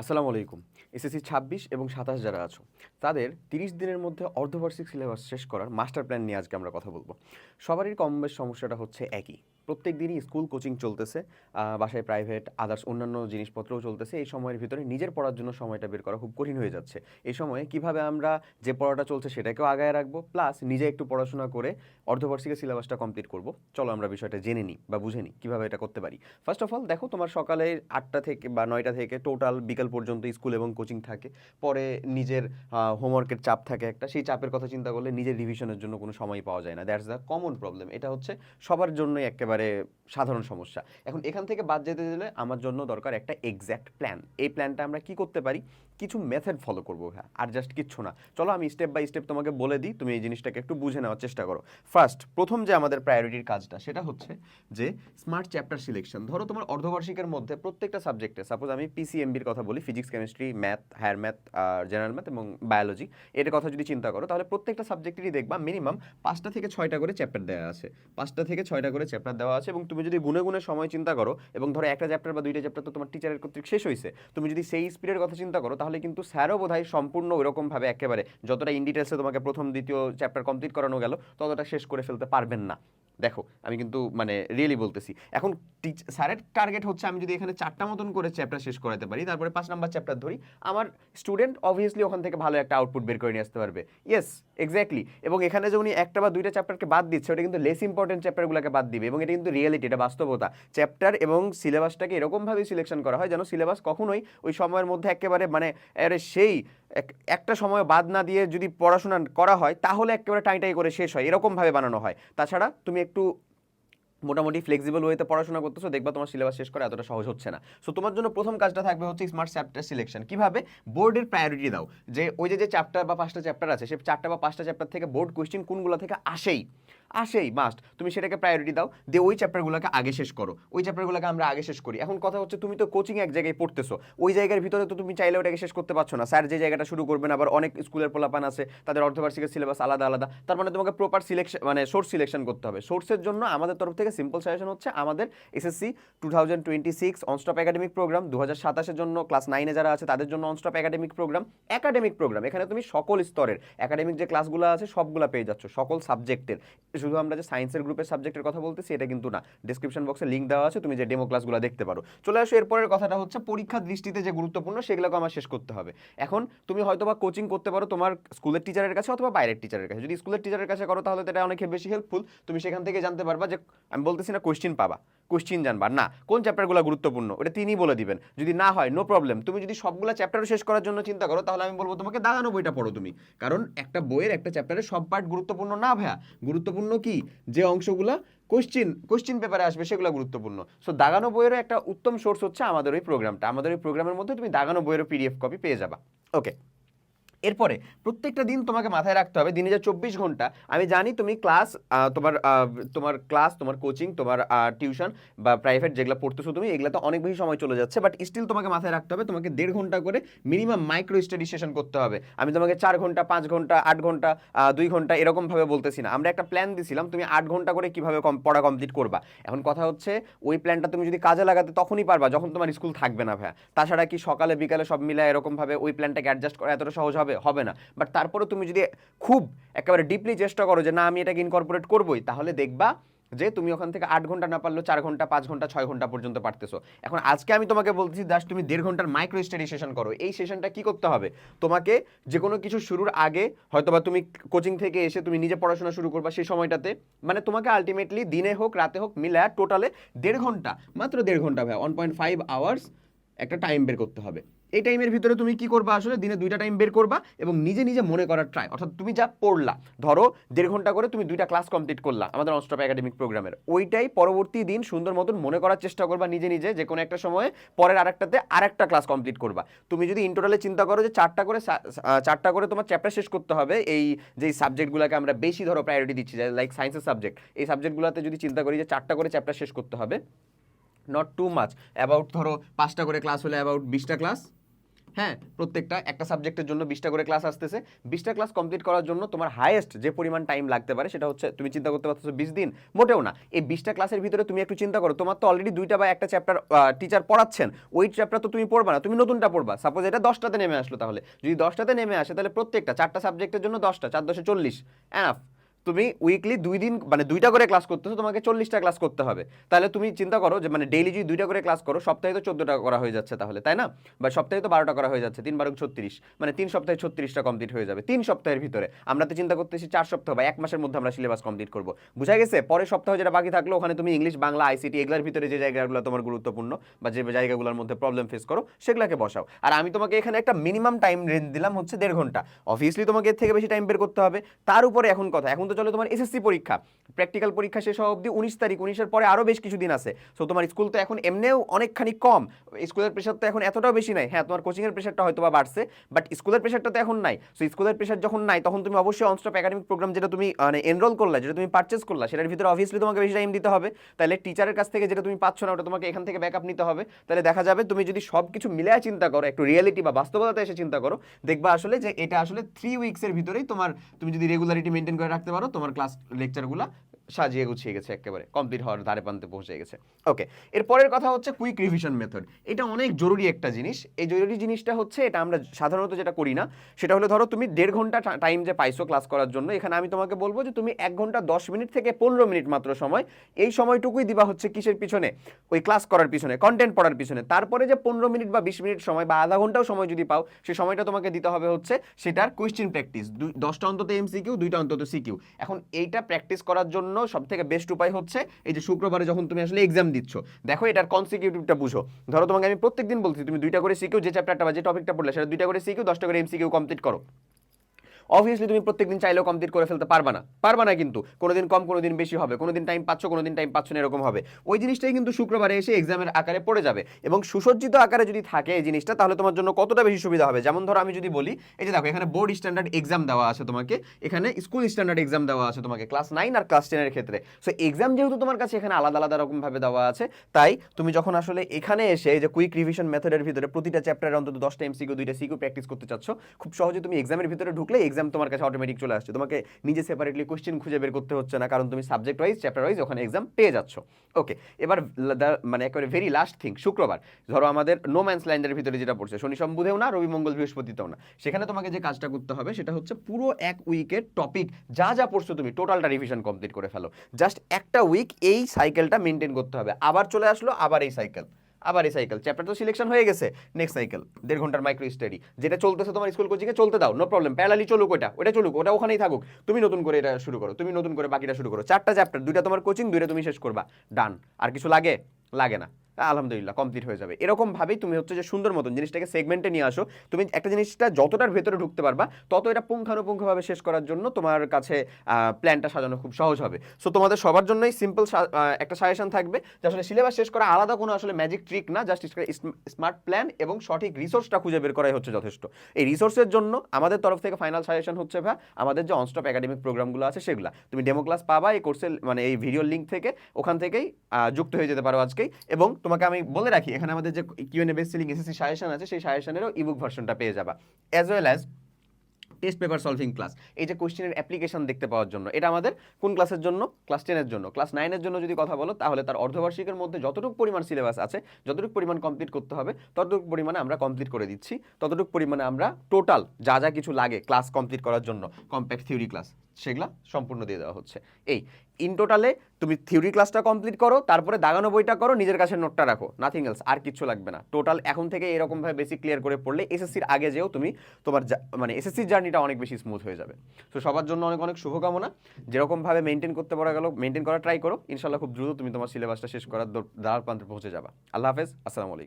আসসালামু আলাইকুম। এসএসসি ছাব্বিশ এবং সাতাশ যারা আছো, তাদের তিরিশ দিনের মধ্যে অর্ধবার্ষিক সিলেবাস শেষ করার মাস্টার প্ল্যান নিয়ে আজকে আমরা কথা বলব। সবারই কম বেশ সমস্যাটা হচ্ছে একই। প্রত্যেক দিনই স্কুল কোচিং চলতেছে বাসায় প্রাইভেট আদার্স অন্যান্য জিনিসপত্রও চলতেছে। এই সময়ের ভিতরে নিজের পড়ার জন্য সময়টা বের করা খুব কঠিন হয়ে যাচ্ছে। এই সময়ে কীভাবে আমরা যে পড়াটা চলছে সেটাকেও আগায় রাখব প্লাস নিজে একটু পড়াশোনা করে অর্ধবার্ষিকের সিলেবাসটা কমপ্লিট করব। চলো আমরা বিষয়টা জেনে নিই বা বুঝে নিই কীভাবে এটা করতে পারি। ফার্স্ট অফ অল দেখো তোমার সকালে আটটা থেকে বা নয়টা থেকে টোটাল বিকাল পর্যন্ত স্কুল এবং কোচিং থাকে। পরে নিজের হোমওয়ার্কের চাপ থাকে একটা। সেই চাপের কথা চিন্তা করলে নিজের রিভিশনের জন্য কোনো সময় পাওয়া যায় না। দ্যাটস দ্য কমন প্রবলেম এটা হচ্ছে সবার জন্যই একেবারে সাধারণ সমস্যা। এখন এখান থেকে বাদ যেতে গেলে আমার জন্য দরকার একটা এক্স্যাক্ট প্ল্যান এই প্ল্যানটা আমরা কি করতে পারি? কিছু মেথড ফলো করব হ্যাঁ আর জাস্ট কিচ্ছু না। চলো আমি স্টেপ বাই স্টেপ তোমাকে বলে দিই, তুমি এই জিনিসটাকে একটু বুঝে নেওয়ার চেষ্টা করো। ফার্স্ট প্রথম যে আমাদের প্রায়োরিটির কাজটা, সেটা হচ্ছে যে স্মার্ট চ্যাপ্টার সিলেকশন ধরো তোমার অর্ধবার্ষিকের মধ্যে প্রত্যেকটা সাবজেক্টে সাপোজ আমি পিসিএমবির কথা বলি physics chemistry math higher math আর জেনারেল ম্যাথ এবং বায়োলজি এর কথা যদি চিন্তা করো, তাহলে প্রত্যেকটা সাবজেক্টেরই দেখবা মিনিমাম পাঁচটা থেকে ছয়টা করে চ্যাপ্টার দেওয়া আছে। পাঁচটা থেকে ছয়টা করে চ্যাপ্টার দেওয়া আছে এবং তুমি যদি গুনে গুনে সময় চিন্তা করো, এবং ধরো একটা চ্যাপ্টার বা দুইটা চ্যাপ্টার তো তোমার টিচারের কর্তৃক শেষ হয়েছে তুমি যদি সেই স্পিডের কথা চিন্তা করো, তাহলে কিন্তু স্যারও বোধহয় সম্পূর্ণ ওইরকমভাবে একেবারে যতটা ইন ডিটেলসে তোমাকে প্রথম, দ্বিতীয় চ্যাপ্টার কমপ্লিট করানো গেল, ততটা শেষ করে ফেলতে পারবেন না। দেখো, আমি কিন্তু মানে রিয়েলি বলতেছি। এখন স্যারের টার্গেট হচ্ছে আমি যদি এখানে চারটা মতন করে চ্যাপ্টার শেষ করাতে পারি, তারপরে পাঁচ নাম্বার চ্যাপ্টার ধরি, আমার স্টুডেন্ট অবভিয়াসলি ওখান থেকে ভালো একটা আউটপুট বের করে নিয়ে আসতে পারবে। ইয়েস এক্স্যাক্টলি এবং এখানে যে উনি একটা বা দুইটা চ্যাপ্টারকে বাদ দিচ্ছে, ওটা কিন্তু লেস ইম্পর্টেন্ট চ্যাপ্টারগুলোকে বাদ দিবে। এবং এটা কিন্তু রিয়েলিটি এটা বাস্তবতা। চ্যাপ্টার এবং সিলেবাসটাকে এরকমভাবে সিলেকশন করা হয় যেন সিলেবাস কখনোই ওই সময়ের মধ্যে একেবারে মানে আরে সেই এক- একটা সময় বাদ না দিয়ে যদি পড়াশোনা করা হয়, তাহলে একেবারে টাই টাই করে শেষ হয়। এরকমভাবে বানানো হয়। তাছাড়া তুমি একটু মোটামুটি ফ্লেক্সিবল ওয়েতে পড়াশোনা করতেছো, দেখবা তোমার সিলেবাস শেষ করা এতটা সহজ হচ্ছে না। সো তোমার জন্য প্রথম কাজটা থাকবে হচ্ছে স্মার্ট চ্যাপ্টার সিলেকশন কীভাবে? বোর্ডের প্রায়োরিটি দাও। যে ওই যে যে চ্যাপ্টার বা পাঁচটা চ্যাপ্টার আছে সেই চারটা বা পাঁচটা চ্যাপ্টার থেকে বোর্ড কোয়েশ্চেন কোনগুলো থেকে আসেই। আসেই মাস্ট তুমি সেটাকে প্রায়োরিটি দাও, দিয়ে ওই চ্যাপ্টারগুলোকে আগে শেষ করো। ওই চ্যাপ্টারগুলোকে আমরা আগে শেষ করি। এখন কথা হচ্ছে, তুমি তো কোচিং এক জায়গায় পড়তেছো। ওই জায়গার ভিতরে তো তুমি চাইলে ওটাকে শেষ করতে পারছ না। স্যার যে জায়গাটা শুরু করবেন, আবার অনেক স্কুলের পোলাপান আছে, তাদের অর্ধবার্ষিকের সিলেবাস আলাদা আলাদা। তার মানে তোমাকে প্রপার সিলেকশন মানে সোর্স সিলেকশন করতে হবে। সোর্সের জন্য আমাদের তরফ থেকে সিম্পল সাজেশন হচ্ছে, আমাদের SSC two thousand twenty six nonstop academic program দু হাজার সাতাশের জন্য ক্লাস নাইনে যারা আছে, তাদের জন্য nonstop academic program academic program এখানে তুমি সকল স্তরের একাডেমিক যে ক্লাসগুলো আছে, সবগুলো পেয়ে যাচ্ছ, সকল সাবজেক্টের শুধু আমরা যে সায়েন্সের গ্রুপের সাবজেক্টের কথা বলতেছি, এটা কিন্তু না। ডিসক্রিপশন বক্সে লিঙ্ক দেওয়া আছে, তুমি যে ডেমো ক্লাসগুলো দেখতে পারো। চলে আসো, এরপরের কথাটা হচ্ছে পরীক্ষা দৃষ্টিতে যে গুরুত্বপূর্ণ, সেগুলোকে আমার শেষ করতে হবে। এখন তুমি হয়তো বা কোচিং করতে পারো তোমার স্কুলের টিচারের কাছে অথবা বাইরের টিচারের কাছে। যদি স্কুলের টিচারের কাছে করো, তাহলে এটা অনেক বেশি হেল্পফুল তুমি সেখান থেকে জানতে পারবা যে, আমি বলতেছি না কোয়েশ্চেন পাবা। কোশ্চিন জানবা না, কোন চ্যাপ্টারগুলো গুরুত্বপূর্ণ? ওটা তিনি বলে দিবেন। যদি না হয় নো প্রবলেম তুমি যদি সবগুলো চ্যাপ্টারও শেষ করার জন্য চিন্তা করো, তাহলে আমি বলব তোমাকে দাগানো বইটা পড়ো তুমি। কারণ একটা বইয়ের একটা চ্যাপ্টারের সব পার্ট গুরুত্বপূর্ণ না ভাইয়া? গুরুত্বপূর্ণ কি? যে অংশগুলো কোশ্চিন কোশ্চিন পেপারে আসবে, সেগুলো গুরুত্বপূর্ণ। সো দাগানো বইয়েরও একটা উত্তম সোর্স হচ্ছে আমাদের ওই প্রোগ্রামটা আমাদের ওই প্রোগ্রামের মধ্যে তুমি দাগানো বইয়েরও পিডিএফ কপি পেয়ে যাবা। ওকে এরপরে প্রত্যেকটা দিন তোমাকে মাথায় রাখতে হবে, দিনে যে চব্বিশ ঘণ্টা, আমি জানি তুমি ক্লাস তোমার তোমার ক্লাস তোমার কোচিং তোমার টিউশন বা প্রাইভেট যেগুলো পড়তেছো তুমি এগুলো তো অনেক বেশি সময় চলে যাচ্ছে বাট স্টিল তোমাকে মাথায় রাখতে হবে, তোমাকে দেড় ঘণ্টা করে মিনিমাম মাইক্রো স্টাডি সেশন করতে হবে। আমি তোমাকে চার ঘণ্টা, পাঁচ ঘণ্টা, আট ঘণ্টা দুই ঘণ্টা এরকমভাবে বলতেছি না। আমরা একটা প্ল্যান দিছিলাম, তুমি আট ঘণ্টা করে কীভাবে কম- পড়া কমপ্লিট করবা। এখন কথা হচ্ছে, ওই প্ল্যানটা তুমি যদি কাজে লাগাতে তখনই পারবা, যখন তোমার স্কুল থাকবে না ভাইয়া। তাছাড়া কি সকালে, বিকালে সব মিলে এরকমভাবে ওই প্ল্যানটাকে অ্যাডজাস্ট করা এতটা সহজ হবে হবে না। বাট তারপরে তুমি যদি খুব একেবারে ডিপলি চেষ্টা করো যে, না, আমি এটাকে ইনকর্পোরেট করবোই, তাহলে দেখবা যে, তুমি ওখান থেকে আট ঘণ্টা না পারলেও চার ঘণ্টা, পাঁচ ঘণ্টা, ছয় ঘণ্টা পর্যন্ত পারতেছো। এখন আজকে আমি তোমাকে বলতেছি, দাস, তুমি দেড় ঘণ্টার মাইক্রো স্টাডি সেশন করো। এই সেশনটা কি করতে হবে? তোমাকে যে কোনো কিছু শুরুর আগে হয়তোবা তুমি কোচিং থেকে এসে তুমি নিজে পড়াশোনা শুরু করবা সেই সময়টাতে। মানে তোমাকে আলটিমেটলি দিনে হোক, রাতে হোক মিলে টোটালে দেড় ঘণ্টা, মাত্র দেড় ঘণ্টা ভাই ওয়ান পয়েন্ট ফাইভ আওয়ার্স একটা টাইম বের করতে হবে। এই টাইমের ভিতরে তুমি কি করবা আসলে? দিনে দুইটা টাইম বের করবা এবং নিজে নিজে মনে করার ট্রাই অর্থাৎ তুমি যা পড়লা, ধরো দেড় ঘণ্টা করে তুমি দুইটা ক্লাস কমপ্লিট করলা আমাদের অনস্টপ একাডেমিক প্রোগ্রামের ওইটাই পরবর্তী দিন সুন্দর মতন মনে করার চেষ্টা করবা নিজে নিজে, যে কোনো একটা সময়ে পরের আরেকটাতে আরেকটা ক্লাস কমপ্লিট করবা। তুমি যদি ইন টোটালে চিন্তা করো যে চারটা করে চারটা করে তোমার চ্যাপ্টার শেষ করতে হবে, এই যে সাবজেক্টগুলোকে আমরা বেশি ধরো প্রায়োরিটি দিচ্ছি লাইক সায়েন্সের সাবজেক্ট এই সাবজেক্টগুলোতে যদি চিন্তা করি যে চারটা করে চ্যাপ্টার শেষ করতে হবে নট টু মাচ অ্যাবাউট ধরো পাঁচটা করে ক্লাস হলে অ্যাবাউট বিশটা ক্লাস হ্যাঁ প্রত্যেকটা একটা সাবজেক্টের জন্য বিশটা করে ক্লাস আসতেছে। বিশটা ক্লাস কমপ্লিট করার জন্য তোমার হাইয়েস্ট যে পরিমাণ টাইম লাগতে পারে সেটা হচ্ছে, তুমি চিন্তা করতে পারছ বিশ দিন। মোটেও না। এই বিশটা ক্লাসের ভিতরে তুমি একটু চিন্তা করো, তোমার তো অলরেডি দুইটা বা একটা চ্যাপ্টার টিচার পড়াচ্ছেন। ওই চ্যাপ্টার তো তুমি পড়বা না, তুমি নতুনটা পড়বা। সাপোজ এটা দশটাতে নেমে আসলো তাহলে। যদি দশটাতে নেমে আসে, তাহলে প্রত্যেকটা, চারটা সাবজেক্টের জন্য দশটা, চার দশে চল্লিশ। অ্যানাফ তুমি উইকলি দুই দিন মানে দুইটা করে ক্লাস করতেছো, তোমাকে চল্লিশটা ক্লাস করতে হবে। তাহলে তুমি চিন্তা করো যে মানে ডেইলি যদি দুইটা করে ক্লাস করো, সপ্তাহে তো চোদ্দোটা করা হয়ে যাচ্ছে তাহলে, তাই না? বা সপ্তাহে তো বারোটা করা হয়ে যাচ্ছে, তিন বারো ছত্রিশ। মানে তিন সপ্তাহে ছত্রিশটা কমপ্লিট হয়ে যাবে, তিন সপ্তাহের ভিতরে। আমরা তো চিন্তা করতেছি চার সপ্তাহ বা এক মাসের মধ্যে আমরা সিলেবাস কমপ্লিট করব। বুঝা গেছে? পরের সপ্তাহ যেটা বাকি থাকল, ওখানে তুমি ইংলিশ বাংলা আইসিটি এগুলোর ভিতরে যে জায়গাগুলো তোমার গুরুত্বপূর্ণ বা যে জায়গাগুলোর মধ্যে প্রবলেম ফেস করো, সেগুলোকে বসাও। আর আমি তোমাকে এখানে একটা মিনিমাম টাইম রেঞ্জ দিলাম হচ্ছে দেড় ঘণ্টা। অবভিয়াসলি তোমাকে এর থেকে বেশি টাইম বের করতে হবে। তার উপরে এখন কথা, এখন তো চলো তোমার এসএসসি পরীক্ষা। প্র্যাকটিক্যাল পরীক্ষা শেষ হওয়া অবধি উনিশ তারিখ, উনিশের পরে আরও বেশ কিছু দিন আছে। সো তোমার স্কুল তো এখন এমনিও অনেকখানি কম। স্কুলের প্রেশার তো এখন এতটাও বেশি নাই। হ্যাঁ তোমার কোচিংয়ের প্রেশারটা হয়তো বা বাড়ছে বাট স্কুলের প্রেশারটা তো এখন নাই। সো স্কুলের প্রেশার যখন নাই, তখন তুমি অবশ্যই অনস্টপ একাডেমিক প্রোগ্রাম যেটা তুমি মানে এনরোল করলা, যেটা তুমি পারচেস করলা, সেটার ভিতরে অবভিয়াসলি তোমাকে বেশি টাইম দিতে হবে। তাহলে টিচারের কাছ থেকে যেটা তুমি পাচ্ছ না, ওটা তোমাকে এখান থেকে ব্যাকআপ নিতে হবে। তাহলে দেখা যাবে তুমি যদি সব কিছু মিলে চিন্তা করো, একটু রিয়েলিটি বা বাস্তবতাতে এসে চিন্তা করো, দেখবা আসলে যে এটা আসলে থ্রি উইক্সের ভিতরেই তোমার, তুমি যদি রেগুলারিটি মেনটেন করে রাখতে পারো তোমার ক্লাস লেকচারগুলো সাজিয়ে গুছিয়ে গেছে একেবারে। কমপ্লিট হওয়ার ধারে প্রান্তে পৌঁছে গেছে। ওকে এরপরের কথা হচ্ছে কুইক রিভিশন মেথড এটা অনেক জরুরি একটা জিনিস। এই জরুরি জিনিসটা হচ্ছে এটা আমরা সাধারণত যেটা করি না, সেটা হলো ধরো তুমি দেড় ঘণ্টা টাইম যে পাইছো ক্লাস করার জন্য, এখানে আমি তোমাকে বলব যে তুমি এক ঘণ্টা দশ মিনিট থেকে পনেরো মিনিট মাত্র সময়, এই সময়টুকুই দিবা হচ্ছে কিসের পিছনে? ওই ক্লাস করার পিছনে কন্টেন্ট পড়ার পিছনে। তারপরে যে পনেরো মিনিট বা বিশ মিনিট সময় বা আধা ঘন্টাও সময় যদি পাও সেই সময়টা তোমাকে দিতে হবে হচ্ছে সেটার কোয়েশ্চেন প্র্যাকটিস দশটা অন্তত এমসিকিউ দুইটা অন্তত সিকিউ এখন এইটা প্র্যাকটিস করার জন্য সব থেকে বেস্ট উপায় হচ্ছে এই যে শুক্রবারে যখন তুমি আসলে এক্সাম দিচ্ছ। দেখো এটার কনসিকিউটিভটা বুঝো। ধরো তোমাকে আমি প্রত্যেকদিন বলছি, তুমি দুইটা করে সিকিউ যে চ্যাপ্টারটা বা যে টপিকটা পড়লে, সেটা দুইটা করে সিকিউ দশটা করে এমসিকিউ কমপ্লিট করো। অবভিয়াসলি তুমি প্রত্যেকদিন চাইলেও কমপ্লিট করে ফেলতে পারবা না। পারবা না কিন্তু। কোনোদিন কম, কোনোদিন বেশি হবে। কোনোদিন টাইম পাচ্ছ, কোনোদিন টাইম পাচ্ছ না, এরকম হবে। ওই জিনিসটাই কিন্তু শুক্রবারে এসে এক্সামের আকারে পড়ে যাবে। এবং সুসজ্জিত আকারে যদি থাকে এই জিনিসটা, তাহলে তোমার জন্য কতটা বেশি সুবিধা হবে? যেমন ধরো, আমি যদি বলি, এই যে দেখো, এখানে বোর্ড স্ট্যান্ডার্ড এক্সাম দেওয়া আছে তোমাকে। এখানে স্কুল স্ট্যান্ডার্ড এক্সাম দেওয়া আছে তোমাকে ক্লাস নাইন আর ক্লাস টেনের ক্ষেত্রে। সো এক্সাম যেহেতু তোমার কাছে এখানে আলাদা আলাদা রকমভাবে দেওয়া আছে, তাই তুমি যখন আসলে এখানে এসে যে কুইক রিভিশন মেথডের ভিতরে প্রতিটা চ্যাপ্টারের অন্তত দশটা এমসিকিউ দুইটা সিকিউ প্র্যাকটিস করতে চাচ্ছ, খুব সহজে তুমি এক্সামের ভিতরে ঢুকলে এক্সাম তোমার কাছে অটোমেটিক চলে আসছে। তোমাকে নিজে সেপারেটলি কোশ্চেন খুঁজে বের করতে হচ্ছে না, কারণ তুমি সাবজেক্ট ওয়াইজ চ্যাপ্টার ওয়াইজ ওখানে এক্সাম পেয়ে যাচ্ছ। ওকে এবার মানে একেবারে ভেরি লাস্ট থিং শুক্রবার। ধরো আমাদের নো ম্যান্স লাইনের ভিতরে যেটা পড়ছে, শনি সম্বুধেও না, রবি মঙ্গল বৃহস্পতিতেও না। সেখানে তোমাকে যে কাজটা করতে হবে, সেটা হচ্ছে পুরো এক উইকের টপিক যা যা পড়ছো তুমি টোটালটা রিভিশন কমপ্লিট করে ফেলো। জাস্ট একটা উইক এই সাইকেলটা মেনটেন করতে হবে। আবার চলে আসলো, আবার এই সাইকেল আবার এই সাইকেল চ্যাপ্টার তো সিলেকশন হয়ে গেছে। নেক্সট সাইকেল দেড় ঘণ্টার মাইক্রো স্টাডি যেটা চলতেছে তোমার স্কুল কোচিংয়ে চলতে দাও নো প্রবলেম প্যারালি চলুক ওটা ওটা চলুক, ওটা ওখানেই থাকুক। তুমি নতুন করে এটা শুরু করো, তুমি নতুন করে বাকিটা শুরু করো। চারটা চ্যাপ্টার দুইটা তোমার কোচিং দুইটা তুমি শেষ করবা। ডান আর কিছু লাগে? লাগে না। আলহামদুলিল্লাহ কমপ্লিট হয়ে যাবে। এরকমভাবেই তুমি হচ্ছে যে সুন্দর মতন জিনিসটাকে সেগমেন্টে নিয়ে আসো। তুমি একটা জিনিসটা যতটার ভেতরে ঢুকতে পারবা, তত এটা পুঙ্খানুপুঙ্খভাবে শেষ করার জন্য তোমার কাছে প্ল্যানটা সাজানো খুব সহজ হবে। সো তোমাদের সবার জন্যই সিম্পল একটা সাজেশন থাকবে যে আসলে সিলেবাস শেষ করা আলাদা কোনো আসলে ম্যাজিক ট্রিক না জাস্ট স্মার্ট প্ল্যান এবং সঠিক রিসোর্সটা খুঁজে বের করাই হচ্ছে যথেষ্ট। এই রিসোর্সের জন্য আমাদের তরফ থেকে ফাইনাল সাজেশন হচ্ছে ভা আমাদের যে অনস্টপ একাডেমিক প্রোগ্রামগুলো আছে সেগুলো। তুমি ডেমো ক্লাস পাবা, এই কোর্সের মানে এই ভিডিও লিঙ্ক থেকে, ওখান থেকেই যুক্ত হয়ে যেতে পারো আজকেই এবং তোমাকে আমি বলে রাখি, এখানে আমাদের যে Q N A best selling SSC suggestion আছে, সেই সাজেশনেরও ইবুক ভার্সনটা পেয়ে যাবা as well as test paper solving class এই যে কোশ্চেনের অ্যাপ্লিকেশন দেখতে পাওয়ার জন্য, এটা আমাদের কোন ক্লাসের জন্য? ক্লাস টেনের জন্য ক্লাস নাইনের জন্য যদি কথা বলো, তাহলে তার অর্ধবার্ষিকের মধ্যে যতটুকু পরিমাণ সিলেবাস আছে, যতটুকু পরিমাণ কমপ্লিট করতে হবে, ততটুকু পরিমাণে আমরা কমপ্লিট করে দিচ্ছি, ততটুকু পরিমাণে আমরা টোটাল যা যা কিছু লাগে ক্লাস কমপ্লিট করার জন্য কম্প্যাক্ট থিওরি ক্লাস সেগুলা সম্পূর্ণ দিয়ে দেওয়া হচ্ছে। এই ইন টোটালে তুমি থিওরি ক্লাসটা কমপ্লিট করো, তারপরে দাগানো বইটা করো, নিজের কাছে নোটটা রাখো নাথিং এলস আর কিচ্ছু লাগবে না। টোটাল এখন থেকে এরকমভাবে বেশি ক্লিয়ার করে পড়লে এসএসসির আগে যেও তুমি তোমার মানে এসএসসির জার্নিটা অনেক বেশি স্মুথ হয়ে যাবে। তো সবার জন্য অনেক অনেক শুভকামনা। যেরকমভাবে মেনটেন করতে পারা গেল মেনটেন করা ট্রাই করো। ইনশাল্লাহ খুব দ্রুত তুমি তোমার সিলেবাসটা শেষ করার দ্বার প্রান্তে পৌঁছে যাবা। আল্লাহ হাফেজ, আসসালামু আলাইকুম।